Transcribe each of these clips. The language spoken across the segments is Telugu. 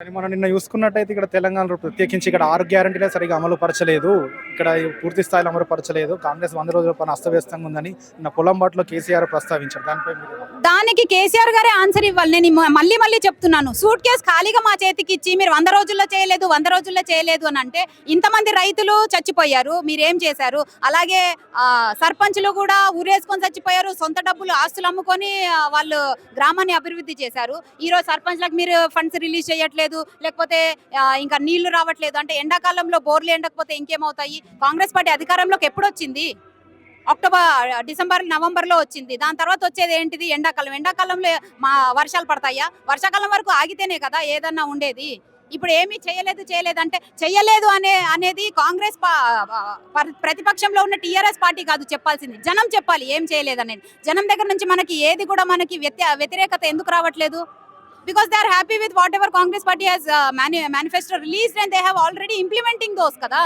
కానీ మనం నిన్న చూసుకున్నట్టయితే ఇక్కడ తెలంగాణలో ప్రత్యేకించి ఇక్కడ ఆరు గ్యారంటీలే సరిగా అమలు పరచలేదు ఇక్కడ పూర్తి స్థాయిలో అమలు పరచలేదు కాంగ్రెస్ వంద రోజుల పని అస్తవ్యస్తంగా ఉందని నిన్న పొలంబాట్లో కేసీఆర్ ప్రస్తావించారు. దానిపై దానికి కేసీఆర్ గారే ఆన్సర్ ఇవ్వాలి. నేను మళ్ళీ మళ్ళీ చెప్తున్నాను. సూట్ కేసు ఖాళీగా మా చేతికి ఇచ్చి మీరు వంద రోజుల్లో చేయలేదు వంద రోజుల్లో చేయలేదు అని అంటే ఇంతమంది రైతులు చచ్చిపోయారు. మీరేం చేశారు? అలాగే ఆ, కూడా ఊరేసుకొని చచ్చిపోయారు. సొంత డబ్బులు ఆస్తులు అమ్ముకొని వాళ్ళు గ్రామాన్ని అభివృద్ధి చేశారు. ఈ రోజు సర్పంచ్లకు మీరు ఫండ్స్ రిలీజ్ చేయట్లేదు. లేకపోతే ఇంకా నీళ్ళు రావట్లేదు. అంటే ఎండాకాలంలో బోర్లు ఎండకపోతే ఇంకేమవుతాయి? కాంగ్రెస్ పార్టీ అధికారంలోకి ఎప్పుడు వచ్చింది అక్టోబర్ డిసెంబర్ నవంబర్లో వచ్చింది. దాని తర్వాత వచ్చేది ఏంటిది? ఎండాకాలం. ఎండాకాలంలో మా వర్షాలు పడతాయా? వర్షాకాలం వరకు ఆగితేనే కదా ఏదన్నా ఉండేది. ఇప్పుడు ఏమీ చేయలేదు చేయలేదు. అంటే చేయలేదు అనే అనేది కాంగ్రెస్ ప్రతిపక్షంలో ఉన్న టీఆర్ఎస్ పార్టీ కాదు చెప్పాల్సింది. జనం చెప్పాలి ఏం చేయలేదు అనేది జనం దగ్గర నుంచి మనకి ఏది కూడా మనకి వ్యతిరేకత ఎందుకు రావట్లేదు? Because they are happy with whatever Congress party has manifesto release and they have already implementing those కదా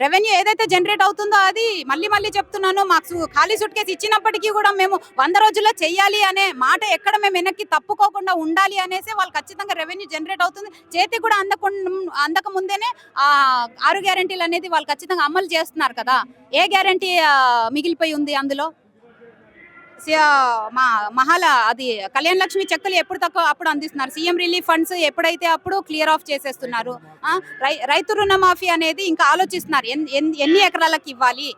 రెవెన్యూ ఏదైతే జనరేట్ అవుతుందో అది మళ్ళీ మళ్ళీ చెప్తున్నాను. మాకు ఖాళీ సూట్ కేసు ఇచ్చినప్పటికీ కూడా మేము వంద రోజుల్లో చెయ్యాలి అనే మాట ఎక్కడ మేము వెనక్కి తప్పుకోకుండా ఉండాలి అనేసి వాళ్ళు ఖచ్చితంగా రెవెన్యూ జనరేట్ అవుతుంది. చేతికి కూడా అందకుండా అందక ముందేనే ఆ ఆరు గ్యారంటీలు అనేది వాళ్ళు ఖచ్చితంగా అమలు చేస్తున్నారు కదా? ఏ గ్యారంటీ మిగిలిపోయి ఉంది అందులో? మహాల అది కళ్యాణ లక్ష్మి చెక్కులు ఎప్పుడు తక్కువ అప్పుడు అందిస్తున్నారు. సీఎం రిలీఫ్ ఫండ్స్ ఎప్పుడైతే అప్పుడు క్లియర్ ఆఫ్ చేసేస్తున్నారు. రై- రైతు రుణమాఫీ అనేది ఇంకా ఆలోచిస్తున్నారు. ఎన్- ఎన్- ఎన్ని ఎకరాలకు ఇవ్వాలి?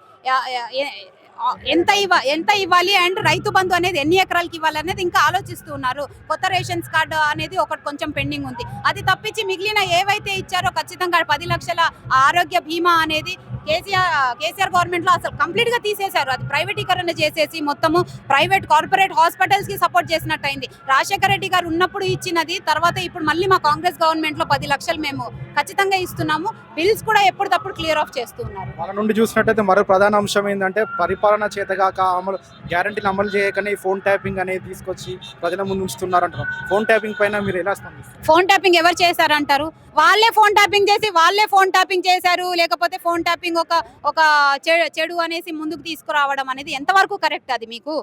ఎంత ఇవ్వ ఎంత ఇవ్వాలి? అండ్ రైతు బంధు అనేది ఎన్ని ఎకరాలకి ఇవ్వాలి అనేది ఇంకా ఆలోచిస్తూ ఉన్నారు. కొత్త రేషన్స్ కార్డు అనేది ఒకటి కొంచెం పెండింగ్ ఉంది. అది తప్పించి మిగిలిన ఏవైతే ఇచ్చారో ఖచ్చితంగా పది లక్షల ఆరోగ్య బీమా అనేది కేసీఆర్ కేసీఆర్ గవర్నమెంట్లో అసలు కంప్లీట్గా తీసేశారు. అది ప్రైవేటీకరణ చేసేసి మొత్తము ప్రైవేట్ కార్పొరేట్ హాస్పిటల్స్కి సపోర్ట్ చేసినట్టు అయింది రాజశేఖర రెడ్డి గారు ఉన్నప్పుడు ఇచ్చినది తర్వాత ఇప్పుడు మళ్ళీ మా కాంగ్రెస్ గవర్నమెంట్లో పది లక్షలు మేము ఖచ్చితంగా ఇస్తున్నాము. బిల్స్ కూడా ఎప్పటికప్పుడు క్లియర్ ఆఫ్ చేస్తూ ఉన్నారు. వాళ్ళ నుండి చూసినట్టయితే మరో ప్రధాన అంశం ఏంటంటే పరిపాలన చేతగాక అమలు గ్యారంటీలు అమలు చేయకనే ఫోన్ ట్యాపింగ్ అనేది తీసుకొచ్చి ప్రజల ముందు ఉంచుతున్నారు అంటున్నారు ఫోన్ ట్యాపింగ్ పైన మీరు ఎలా స్పందిస్తారు? ఫోన్ ట్యాపింగ్ ఎవరు చేశారంటారు? వాళ్ళే ఫోన్ ట్యాపింగ్ చేసి వాళ్ళే ఫోన్ ట్యాపింగ్ చేశారు. లేకపోతే ఫోన్ ట్యాపింగ్ ఒక ఒక చెడు అనేసి ముందుకు తీసుకురావడం అనేది ఎంతవరకు కరెక్ట్ అది మీకు?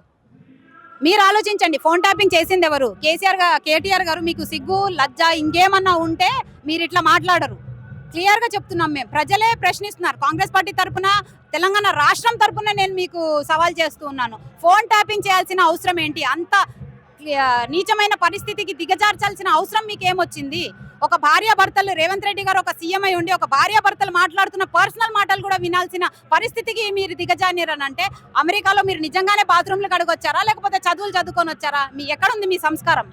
మీరు ఆలోచించండి. ఫోన్ ట్యాపింగ్ చేసింది ఎవరు? కేసీఆర్గా కేటీఆర్ గారు మీకు సిగ్గు లజ్జ ఇంకేమన్నా ఉంటే మీరు ఇట్లా మాట్లాడరు. క్లియర్గా చెప్తున్నాం మేము. ప్రజలే ప్రశ్నిస్తున్నారు. కాంగ్రెస్ పార్టీ తరఫున తెలంగాణ రాష్ట్రం తరఫున నేను మీకు సవాల్ చేస్తూ ఉన్నాను. ఫోన్ ట్యాపింగ్ చేయాల్సిన అవసరం ఏంటి? అంత నీచమైన పరిస్థితికి దిగజార్చాల్సిన అవసరం మీకు ఏమొచ్చింది ఒక భార్యాభర్తలు రేవంత్ రెడ్డి గారు ఒక సీఎం అయి ఉండి ఒక భార్యాభర్తలు మాట్లాడుతున్న పర్సనల్ మాటలు కూడా వినాల్సిన పరిస్థితికి మీరు దిగజానిరని అమెరికాలో మీరు నిజంగానే బాత్రూమ్లు కడుగొచ్చారా? లేకపోతే చదువులు చదువుకొని వచ్చారా మీ ఎక్కడుంది మీ సంస్కారం?